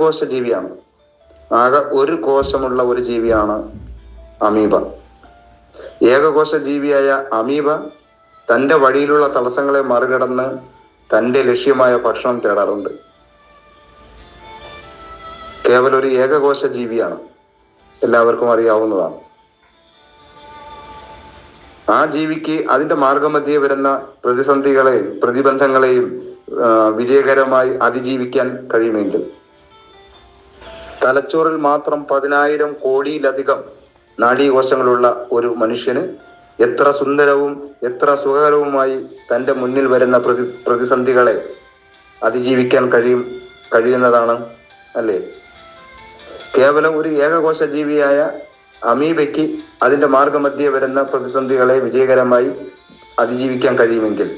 കോശ ജീവിയാണ്. ആകെ ഒരു കോശമുള്ള ഒരു ജീവിയാണ് അമീബ. ഏകകോശ ജീവിയായ അമീബ തന്റെ വഴിയിലുള്ള തടസ്സങ്ങളെ മറികടന്ന് തന്റെ ലക്ഷ്യമായ ഭക്ഷണം തേടാറുണ്ട്. കേവലം ഒരു ഏകകോശ ജീവിയാണ്. എല്ലാവർക്കും അറിയാവുന്നതാണ്. ആ ജീവിക്ക് അതിന്റെ മാർഗമധ്യേ വരുന്ന പ്രതിസന്ധികളെയും പ്രതിബന്ധങ്ങളെയും വിജയകരമായി അതിജീവിക്കാൻ കഴിയുമെങ്കിൽ തലച്ചോറിൽ മാത്രം പതിനായിരം കോടിയിലധികം നാഡീകോശങ്ങളുള്ള ഒരു മനുഷ്യന് എത്ര സുന്ദരവും എത്ര സുഖകരവുമായി തന്റെ മുന്നിൽ വരുന്ന പ്രതി പ്രതിസന്ധികളെ അതിജീവിക്കാൻ കഴിയും കഴിയുന്നതാണ് അല്ലേ? കേവലം ഒരു ഏകകോശ ജീവിയായ അമീബയ്ക്ക് അതിന്റെ മാർഗമധ്യേ വരുന്ന പ്രതിസന്ധികളെ വിജയകരമായി അതിജീവിക്കാൻ കഴിയുമെങ്കിൽ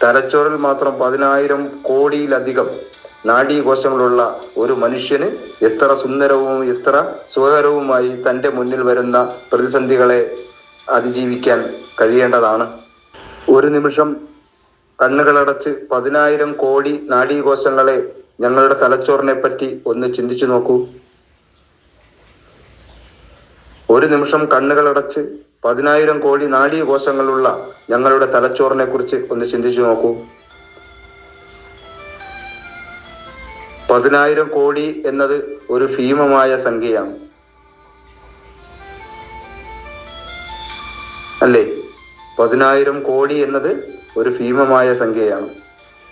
തലച്ചോറിൽ മാത്രം പതിനായിരം കോടിയിലധികം നാഡീകോശങ്ങളുള്ള ഒരു മനുഷ്യന് എത്ര സുന്ദരവും എത്ര സുഖകരവുമായി തന്റെ മുന്നിൽ വരുന്ന പ്രതിസന്ധികളെ അതിജീവിക്കാൻ കഴിയേണ്ടതാണ്. ഒരു നിമിഷം കണ്ണുകളടച്ച് പതിനായിരം കോടി നാഡീകോശങ്ങളെ ഞങ്ങളുടെ തലച്ചോറിനെ പറ്റി ഒന്ന് ചിന്തിച്ചു നോക്കൂ. ഒരു നിമിഷം കണ്ണുകളടച്ച് പതിനായിരം കോടി നാഡീകോശങ്ങളുള്ള ഞങ്ങളുടെ തലച്ചോറിനെ കുറിച്ച് ഒന്ന് ചിന്തിച്ചു നോക്കൂ. പതിനായിരം കോടി എന്നത് ഒരു ഭീമമായ സംഖ്യയാണ്. അല്ലേ? പതിനായിരം കോടി എന്നത് ഒരു ഭീമമായ സംഖ്യയാണ്.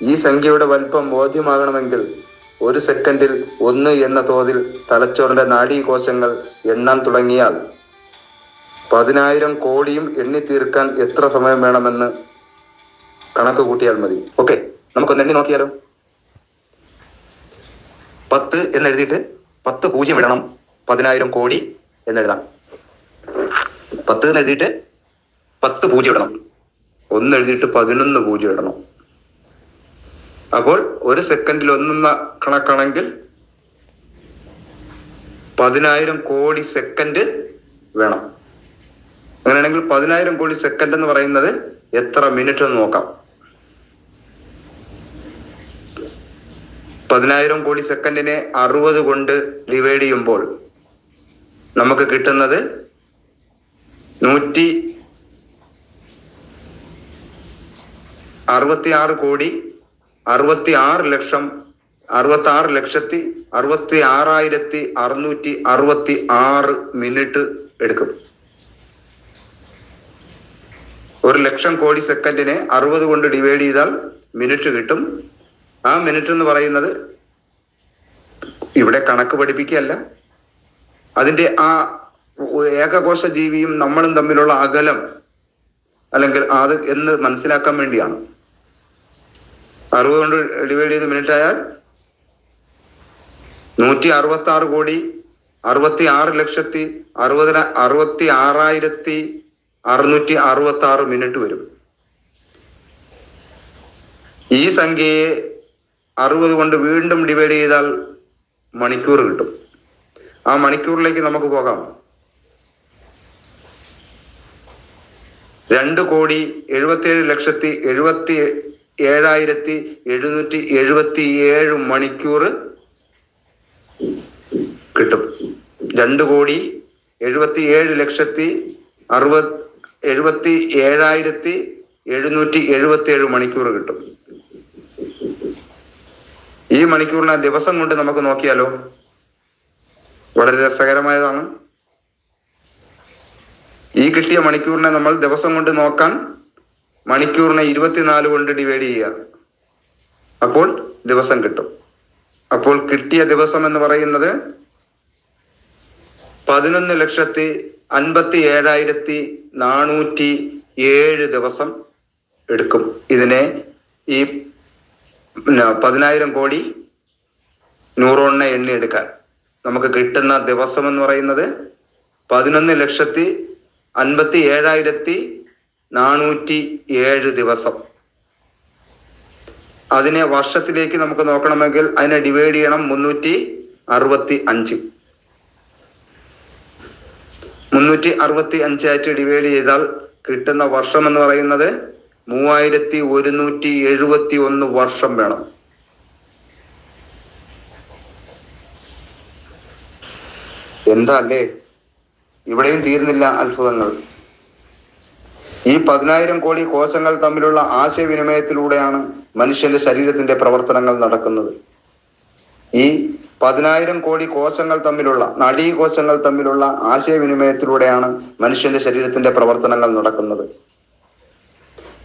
ഈ സംഖ്യയുടെ വലിപ്പം ബോധ്യമാകണമെങ്കിൽ ഒരു സെക്കൻഡിൽ ഒന്ന് എന്ന തോതിൽ തലച്ചോറിന്റെ നാഡീകോശങ്ങൾ എണ്ണാൻ തുടങ്ങിയാൽ പതിനായിരം കോടിയും എണ്ണി തീർക്കാൻ എത്ര സമയം വേണമെന്ന് കണക്ക് കൂട്ടിയാൽ മതി. ഓക്കെ നമുക്കൊന്ന് എണ്ണി നോക്കിയാലോ? പത്ത് എന്നെഴുതിയിട്ട് പത്ത് പൂജ്യം ഇടണം. പതിനായിരം കോടി എന്നെഴുതാം. പത്ത് എന്ന് എഴുതിയിട്ട് പത്ത് പൂജ്യം ഇടണം. ഒന്ന് എഴുതിയിട്ട് പതിനൊന്ന് പൂജ്യം ഇടണം. അപ്പോൾ ഒരു സെക്കൻഡിൽ ഒന്നെന്ന കണക്കാണെങ്കിൽ പതിനായിരം കോടി സെക്കൻഡ് വേണം. അങ്ങനെയാണെങ്കിൽ പതിനായിരം കോടി സെക്കൻഡ് എന്ന് പറയുന്നത് എത്ര മിനിറ്റ് എന്ന് നോക്കാം. പതിനായിരം കോടി സെക്കൻഡിനെ അറുപത് കൊണ്ട് ഡിവൈഡ് ചെയ്യുമ്പോൾ നമുക്ക് കിട്ടുന്നത് നൂറ്റി അറുപത്തി ആറ് കോടി അറുപത്തി ആറ് ലക്ഷം അറുപത്തി ആറ് ലക്ഷത്തി അറുപത്തി ആറായിരത്തി അറുന്നൂറ്റി അറുപത്തി ആറ് മിനിറ്റ് എടുക്കും. ഒരു ലക്ഷം കോടി സെക്കൻഡിനെ അറുപത് കൊണ്ട് ഡിവൈഡ് ചെയ്താൽ മിനിറ്റ് കിട്ടും. ആ മിനിറ്റ് എന്ന് പറയുന്നത് ഇവിടെ കണക്ക് പഠിപ്പിക്കുകയല്ല. അതിന്റെ ആ ഏകകോശ ജീവിയും നമ്മളും തമ്മിലുള്ള അകലം അല്ലെങ്കിൽ അത് എന്ന് മനസ്സിലാക്കാൻ വേണ്ടിയാണ്. അറുപത് കൊണ്ട് ഡിവൈഡ് ചെയ്ത് മിനിറ്റ് ആയാൽ നൂറ്റി അറുപത്തി ആറ് കോടി അറുപത്തി ആറ് ലക്ഷത്തി അറുപതിന അറുപത്തി ആറായിരത്തി അറുന്നൂറ്റി അറുപത്തി ആറ് മിനിറ്റ് വരും. ഈ സംഖ്യയെ അറുപത് കൊണ്ട് വീണ്ടും ഡിവൈഡ് ചെയ്താൽ മണിക്കൂർ കിട്ടും. ആ മണിക്കൂറിലേക്ക് നമുക്ക് പോകാം. രണ്ട് കോടി എഴുപത്തിയേഴ് ലക്ഷത്തി എഴുപത്തി ഏഴായിരത്തി എഴുന്നൂറ്റി എഴുപത്തി ഏഴ് മണിക്കൂർ കിട്ടും. രണ്ട് കോടി എഴുപത്തി ഏഴ് ലക്ഷത്തി അറുപത് എഴുപത്തി ഏഴായിരത്തി എഴുന്നൂറ്റി എഴുപത്തി ഏഴ് മണിക്കൂർ കിട്ടും. ഈ മണിക്കൂറിനെ ദിവസം കൊണ്ട് നമുക്ക് നോക്കിയാലോ? വളരെ രസകരമായതാണ്. ഈ കിട്ടിയ മണിക്കൂറിനെ നമ്മൾ ദിവസം കൊണ്ട് നോക്കാൻ മണിക്കൂറിനെ ഇരുപത്തിനാല് കൊണ്ട് ഡിവൈഡ് ചെയ്യുക. അപ്പോൾ ദിവസം കിട്ടും. അപ്പോൾ കിട്ടിയ ദിവസം എന്ന് പറയുന്നത് പതിനൊന്ന് ലക്ഷത്തി അൻപത്തി ഏഴായിരത്തി നാനൂറ്റി ഏഴ് ദിവസം എടുക്കും. ഇതിനെ ഈ പതിനായിരം കോടി ന്യൂറോണിനെ എണ്ണി എടുക്കാൻ നമുക്ക് കിട്ടുന്ന ദിവസം എന്ന് പറയുന്നത് പതിനൊന്ന് ലക്ഷത്തി അൻപത്തി ഏഴായിരത്തി നാനൂറ്റി ഏഴ് ദിവസം. അതിനെ വർഷത്തിലേക്ക് നമുക്ക് നോക്കണമെങ്കിൽ അതിനെ ഡിവൈഡ് ചെയ്യണം മുന്നൂറ്റി അറുപത്തി അഞ്ച് മുന്നൂറ്റി അറുപത്തി അഞ്ചായിട്ട് ഡിവൈഡ് ചെയ്താൽ കിട്ടുന്ന വർഷം എന്ന് പറയുന്നത് മൂവായിരത്തി ഒരുന്നൂറ്റി എഴുപത്തി ഒന്ന് വർഷം വേണം. എന്താ അല്ലേ ഇവിടെയും തീർന്നില്ല അത്ഭുതങ്ങൾ. ഈ പതിനായിരം കോടി കോശങ്ങൾ തമ്മിലുള്ള ആശയവിനിമയത്തിലൂടെയാണ് മനുഷ്യന്റെ ശരീരത്തിന്റെ പ്രവർത്തനങ്ങൾ നടക്കുന്നത്. ഈ പതിനായിരം കോടി കോശങ്ങൾ തമ്മിലുള്ള നാഡീകോശങ്ങൾ തമ്മിലുള്ള ആശയവിനിമയത്തിലൂടെയാണ് മനുഷ്യന്റെ ശരീരത്തിന്റെ പ്രവർത്തനങ്ങൾ നടക്കുന്നത്.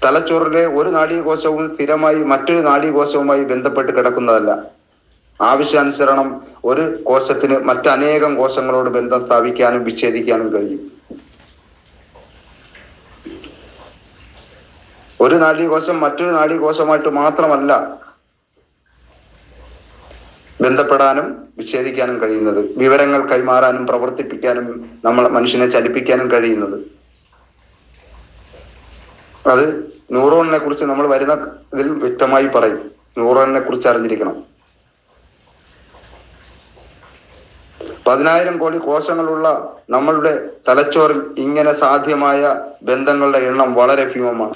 തലച്ചോറിലെ ഒരു നാഡീകോശവും സ്ഥിരമായി മറ്റൊരു നാഡീകോശവുമായി ബന്ധപ്പെട്ട് കിടക്കുന്നതല്ല. ആവശ്യാനുസരണം ഒരു കോശത്തിന് മറ്റനേകം കോശങ്ങളോട് ബന്ധം സ്ഥാപിക്കാനും വിച്ഛേദിക്കാനും കഴിയും. ഒരു നാഡീകോശം മറ്റൊരു നാഡീകോശമായിട്ട് മാത്രമല്ല ബന്ധപ്പെടാനും വിച്ഛേദിക്കാനും കഴിയുന്നത്. വിവരങ്ങൾ കൈമാറാനും പ്രവർത്തിപ്പിക്കാനും നമ്മൾ മനുഷ്യനെ ചലിപ്പിക്കാനും കഴിയുന്നത്. അത് ന്യൂറോണിനെ കുറിച്ച് നമ്മൾ വരുന്ന ഇതിൽ വ്യക്തമായി പറയും. ന്യൂറോണിനെ കുറിച്ച് അറിഞ്ഞിരിക്കണം. പതിനായിരം കോടി കോശങ്ങളുള്ള നമ്മളുടെ തലച്ചോറിൽ ഇങ്ങനെ സാധ്യമായ ബന്ധങ്ങളുടെ എണ്ണം വളരെ ഭീമമാണ്.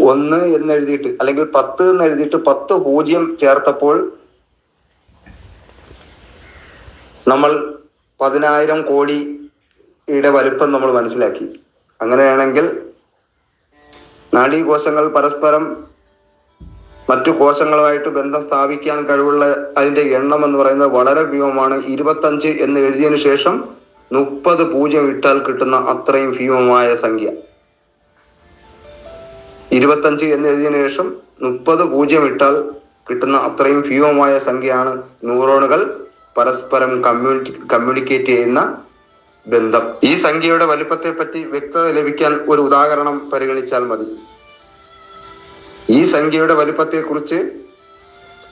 ഒന്ന് എന്ന് എഴുതിയിട്ട് അല്ലെങ്കിൽ പത്ത് എന്ന് എഴുതിയിട്ട് പത്ത് പൂജ്യം ചേർത്തപ്പോൾ നമ്മൾ പതിനായിരം കോടിയുടെ വലുപ്പം നമ്മൾ മനസ്സിലാക്കി. അങ്ങനെയാണെങ്കിൽ നാഡീകോശങ്ങൾ പരസ്പരം മറ്റു കോശങ്ങളുമായിട്ട് ബന്ധം സ്ഥാപിക്കാൻ കഴിവുള്ള അതിന്റെ എണ്ണം എന്ന് പറയുന്നത് വളരെ ഭീമമാണ് ഇരുപത്തഞ്ച് എന്ന് എഴുതിയതിനു ശേഷം മുപ്പത് പൂജ്യം ഇട്ടാൽ കിട്ടുന്ന അത്രയും ഭീമമായ സംഖ്യ. ഇരുപത്തഞ്ച് എന്ന് എഴുതിയതിനു ശേഷം മുപ്പത് പൂജ്യം ഇട്ടാൽ കിട്ടുന്ന അത്രയും ഭീമമായ സംഖ്യയാണ് ന്യൂറോണുകൾ പരസ്പരം കമ്മ്യൂണി കമ്മ്യൂണിക്കേറ്റ് ചെയ്യുന്ന ബന്ധം. ഈ സംഖ്യയുടെ വലിപ്പത്തെ പറ്റി വ്യക്തത ലഭിക്കാൻ ഒരു ഉദാഹരണം പരിഗണിച്ചാൽ മതി. ഈ സംഖ്യയുടെ വലിപ്പത്തെ കുറിച്ച്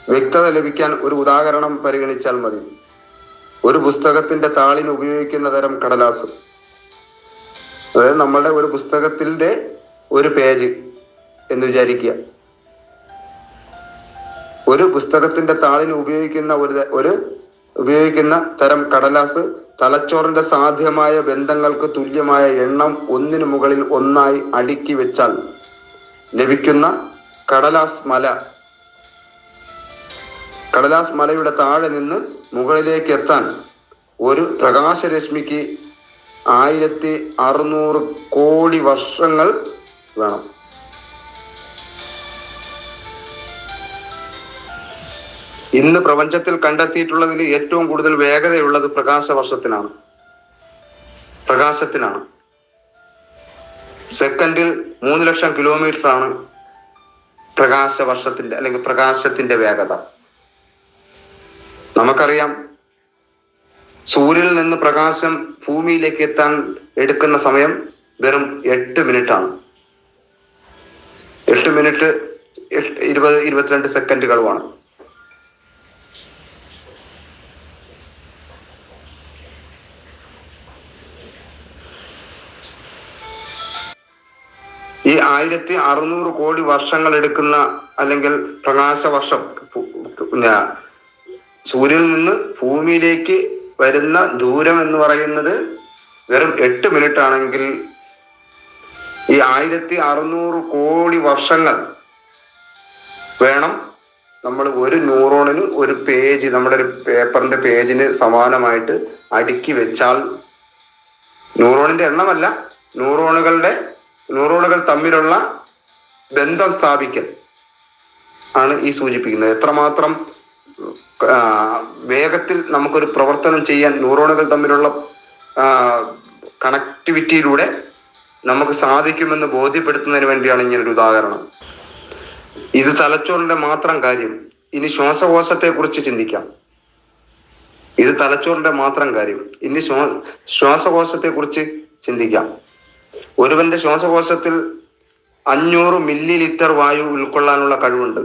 വ്യക്തത ലഭിക്കാൻ ഒരു ഉദാഹരണം പരിഗണിച്ചാൽ മതി. ഒരു പുസ്തകത്തിന്റെ താളിന് ഉപയോഗിക്കുന്ന തരം കടലാസ്. അതായത് നമ്മളുടെ ഒരു പുസ്തകത്തിന്റെ ഒരു പേജ് എന്ന് വിചാരിക്കുക. ഒരു പുസ്തകത്തിന്റെ താളിന് ഉപയോഗിക്കുന്ന ഒരു ഒരു ഉപയോഗിക്കുന്ന തരം കടലാസ് തലച്ചോറിന്റെ സാധ്യമായ ബന്ധങ്ങൾക്ക് തുല്യമായ എണ്ണം ഒന്നിനു മുകളിൽ ഒന്നായി അടുക്കി വെച്ചാൽ ലഭിക്കുന്ന കടലാസ് മല. കടലാസ് മലയുടെ താഴെ നിന്ന് മുകളിലേക്ക് എത്താൻ ഒരു പ്രകാശരശ്മിക്ക് ആയിരത്തി അറുന്നൂറ് കോടി വർഷങ്ങൾ വേണം. ഇന്ന് പ്രപഞ്ചത്തിൽ കണ്ടെത്തിയിട്ടുള്ളതിൽ ഏറ്റവും കൂടുതൽ വേഗതയുള്ളത് പ്രകാശ വർഷത്തിനാണ് പ്രകാശത്തിനാണ്. സെക്കൻഡിൽ മൂന്ന് ലക്ഷം കിലോമീറ്റർ ആണ് പ്രകാശ വർഷത്തിന്റെ അല്ലെങ്കിൽ പ്രകാശത്തിന്റെ വേഗത. നമുക്കറിയാം സൂര്യനിൽ നിന്ന് പ്രകാശം ഭൂമിയിലേക്ക് എത്താൻ എടുക്കുന്ന സമയം വെറും എട്ട് മിനിറ്റ് ആണ് എട്ട് മിനിറ്റ് ഇരുപത് ഇരുപത്തിരണ്ട് സെക്കൻഡുകളുമാണ്. ഈ ആയിരത്തി അറുന്നൂറ് കോടി വർഷങ്ങൾ എടുക്കുന്ന അല്ലെങ്കിൽ പ്രകാശ വർഷം പിന്നെ സൂര്യനിൽ നിന്ന് ഭൂമിയിലേക്ക് വരുന്ന ദൂരം എന്ന് പറയുന്നത് വെറും എട്ട് മിനിറ്റ് ആണെങ്കിൽ ഈ ആയിരത്തി അറുന്നൂറ് കോടി വർഷങ്ങൾ വേണം നമ്മൾ ഒരു ന്യൂറോണിന് ഒരു പേജ് നമ്മുടെ ഒരു പേപ്പറിന്റെ പേജിന് സമാനമായിട്ട് അടുക്കി വെച്ചാൽ ന്യൂറോണിന്റെ എണ്ണമല്ല ന്യൂറോണുകളുടെ ന്യൂറോണുകൾ തമ്മിലുള്ള ബന്ധം സ്ഥാപിക്കൽ ആണ് ഈ സൂചിപ്പിക്കുന്നത്. എത്രമാത്രം വേഗത്തിൽ നമുക്കൊരു പ്രവർത്തനം ചെയ്യാൻ ന്യൂറോണുകൾ തമ്മിലുള്ള കണക്ടിവിറ്റിയിലൂടെ നമുക്ക് സാധിക്കുമെന്ന് ബോധ്യപ്പെടുത്തുന്നതിന് വേണ്ടിയാണ് ഇങ്ങനൊരു ഉദാഹരണം. ഇത് തലച്ചോറിന്റെ മാത്രം കാര്യം. ഇനി ശ്വാസകോശത്തെക്കുറിച്ച് ചിന്തിക്കാം. ഇത് തലച്ചോറിന്റെ മാത്രം കാര്യം. ഇനി ശ്വാ ശ്വാസകോശത്തെ കുറിച്ച് ചിന്തിക്കാം. ഒരുവന്റെ ശ്വാസകോശത്തിൽ അഞ്ഞൂറ് മില്ലി ലിറ്റർ വായു ഉൾക്കൊള്ളാനുള്ള കഴിവുണ്ട്.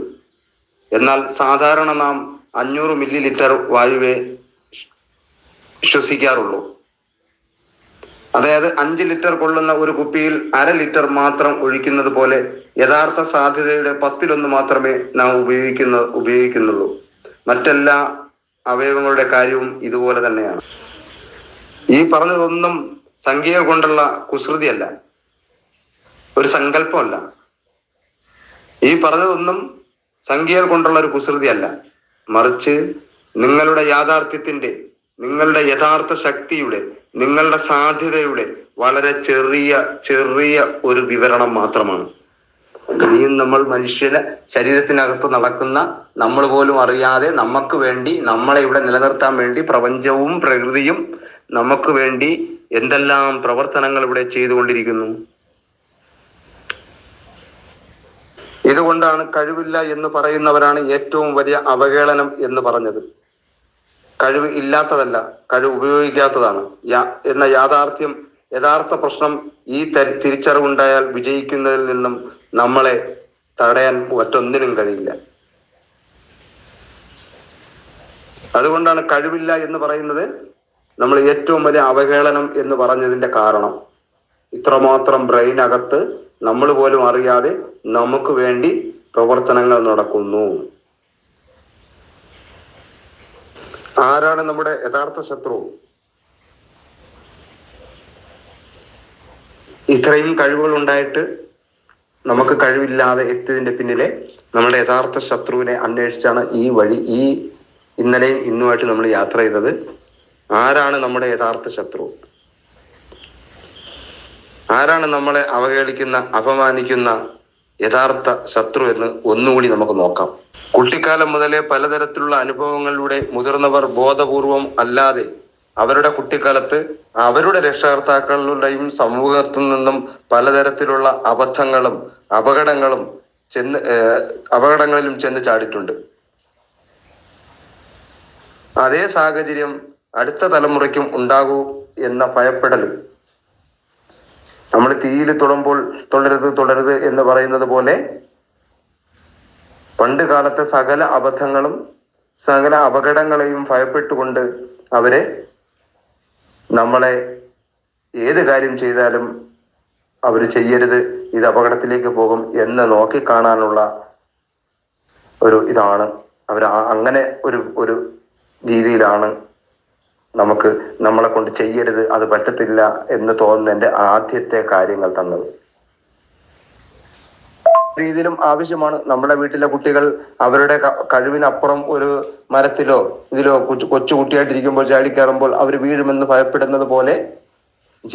എന്നാൽ സാധാരണ നാം അഞ്ഞൂറ് മില്ലി ലിറ്റർ വായുവെ ശ്വസിക്കാറുള്ളൂ. അതായത് അഞ്ച് ലിറ്റർ കൊള്ളുന്ന ഒരു കുപ്പിയിൽ അര ലിറ്റർ മാത്രം ഒഴിക്കുന്നത് പോലെ യഥാർത്ഥ സാധ്യതയുടെ പത്തിലൊന്ന് മാത്രമേ നാം ഉപയോഗിക്കുന്ന ഉപയോഗിക്കുന്നുള്ളൂ. മറ്റെല്ലാ അവയവങ്ങളുടെ കാര്യവും ഇതുപോലെ തന്നെയാണ്. ഈ പറഞ്ഞതൊന്നും സംഖ്യകൾ കൊണ്ടുള്ള കുസൃതിയല്ല. ഒരു സങ്കല്പമല്ല. ഈ പറഞ്ഞതൊന്നും സംഖ്യകൾ കൊണ്ടുള്ള ഒരു കുസൃതിയല്ല. മറിച്ച് നിങ്ങളുടെ യാഥാർത്ഥ്യത്തിന്റെ നിങ്ങളുടെ യഥാർത്ഥ ശക്തിയുടെ നിങ്ങളുടെ സാധ്യതയുടെ വളരെ ചെറിയ ചെറിയ ഒരു വിവരണം മാത്രമാണ്. ഇനിയും നമ്മൾ മനുഷ്യന് ശരീരത്തിനകത്ത് നടക്കുന്ന നമ്മൾ പോലും അറിയാതെ നമുക്ക് വേണ്ടി നമ്മളെ ഇവിടെ നിലനിർത്താൻ വേണ്ടി പ്രപഞ്ചവും പ്രകൃതിയും നമുക്ക് വേണ്ടി എന്തെല്ലാം പ്രവർത്തനങ്ങൾ ഇവിടെ ചെയ്തുകൊണ്ടിരിക്കുന്നു? ഇതുകൊണ്ടാണ് കഴിവില്ല എന്ന് പറയുന്നവരാണ് ഏറ്റവും വലിയ അവഹേളനം എന്ന് പറഞ്ഞത്. കഴിവ് ഇല്ലാത്തതല്ല കഴിവ് ഉപയോഗിക്കാത്തതാണ്. എന്ന യാഥാർത്ഥ്യം യഥാർത്ഥ പ്രശ്നം ഈ തിരിച്ചറിവുണ്ടായാൽ വിജയിക്കുന്നതിൽ നിന്നും നമ്മളെ തടയാൻ മറ്റൊന്നിനും കഴിയില്ല. അതുകൊണ്ടാണ് കഴിവില്ല എന്ന് പറയുന്നത് നമ്മൾ ഏറ്റവും വലിയ അവഹേളനം എന്ന് പറഞ്ഞതിന്റെ കാരണം ഇത്രമാത്രം ബ്രെയിനകത്ത് നമ്മൾ പോലും അറിയാതെ നമുക്ക് വേണ്ടി പ്രവർത്തനങ്ങൾ നടക്കുന്നു. ആരാണ് നമ്മുടെ യഥാർത്ഥ ശത്രു? ഇത്രയും കഴിവുകൾ ഉണ്ടായിട്ട് നമുക്ക് കഴിവില്ലാതെ എത്തിയതിന്റെ പിന്നിലെ നമ്മുടെ യഥാർത്ഥ ശത്രുവിനെ അന്വേഷിച്ചാണ് ഈ വഴി ഈ ഇന്നലെയും ഇന്നുമായിട്ട് നമ്മൾ യാത്ര ചെയ്തത്. ആരാണ് നമ്മുടെ യഥാർത്ഥ ശത്രു? ആരാണ് നമ്മളെ അവഹേളിക്കുന്ന അപമാനിക്കുന്ന യഥാർത്ഥ ശത്രു എന്ന് ഒന്നുകൂടി നമുക്ക് നോക്കാം. കുട്ടിക്കാലം മുതലേ പലതരത്തിലുള്ള അനുഭവങ്ങളിലൂടെ മുതിർന്നവർ ബോധപൂർവം അല്ലാതെ അവരുടെ കുട്ടിക്കാലത്ത് അവരുടെ രക്ഷകർത്താക്കളുടെയും സമൂഹത്തിൽ നിന്നും പലതരത്തിലുള്ള അബദ്ധങ്ങളും അപകടങ്ങളും ചെന്ന് അപകടങ്ങളിലും ചെന്ന് ചാടിയിട്ടുണ്ട്. അതേ സാഹചര്യം അടുത്ത തലമുറയ്ക്കും ഉണ്ടാകൂ എന്ന ഭയപ്പെടൽ നമ്മൾ തീയിൽ തൊടുമ്പോൾ തുടരുത് തുടരുത് എന്ന് പറയുന്നത് പോലെ പണ്ട് കാലത്തെ സകല അബദ്ധങ്ങളും സകല അപകടങ്ങളെയും ഭയപ്പെട്ടുകൊണ്ട് അവരെ നമ്മളെ ഏത് കാര്യം ചെയ്താലും അവർ ചെയ്യരുത് ഇത് അപകടത്തിലേക്ക് പോകും എന്ന് നോക്കിക്കാണാനുള്ള ഒരു ഇതാണ്. അവർ അങ്ങനെ ഒരു ഒരു രീതിയിലാണ് നമുക്ക് നമ്മളെ കൊണ്ട് ചെയ്യരുത് അത് പറ്റത്തില്ല എന്ന് തോന്നുന്നതിന്റെ ആദ്യത്തെ കാര്യങ്ങൾ തന്നത്. രീതിയിലും ആവശ്യമാണ് നമ്മുടെ വീട്ടിലെ കുട്ടികൾ അവരുടെ കഴിവിനപ്പുറം ഒരു മരത്തിലോ ഇതിലോ കൊച്ചു കൊച്ചു കുട്ടിയായിട്ടിരിക്കുമ്പോൾ ചാടി കയറുമ്പോൾ അവർ വീഴുമെന്ന് ഭയപ്പെടുന്നത് പോലെ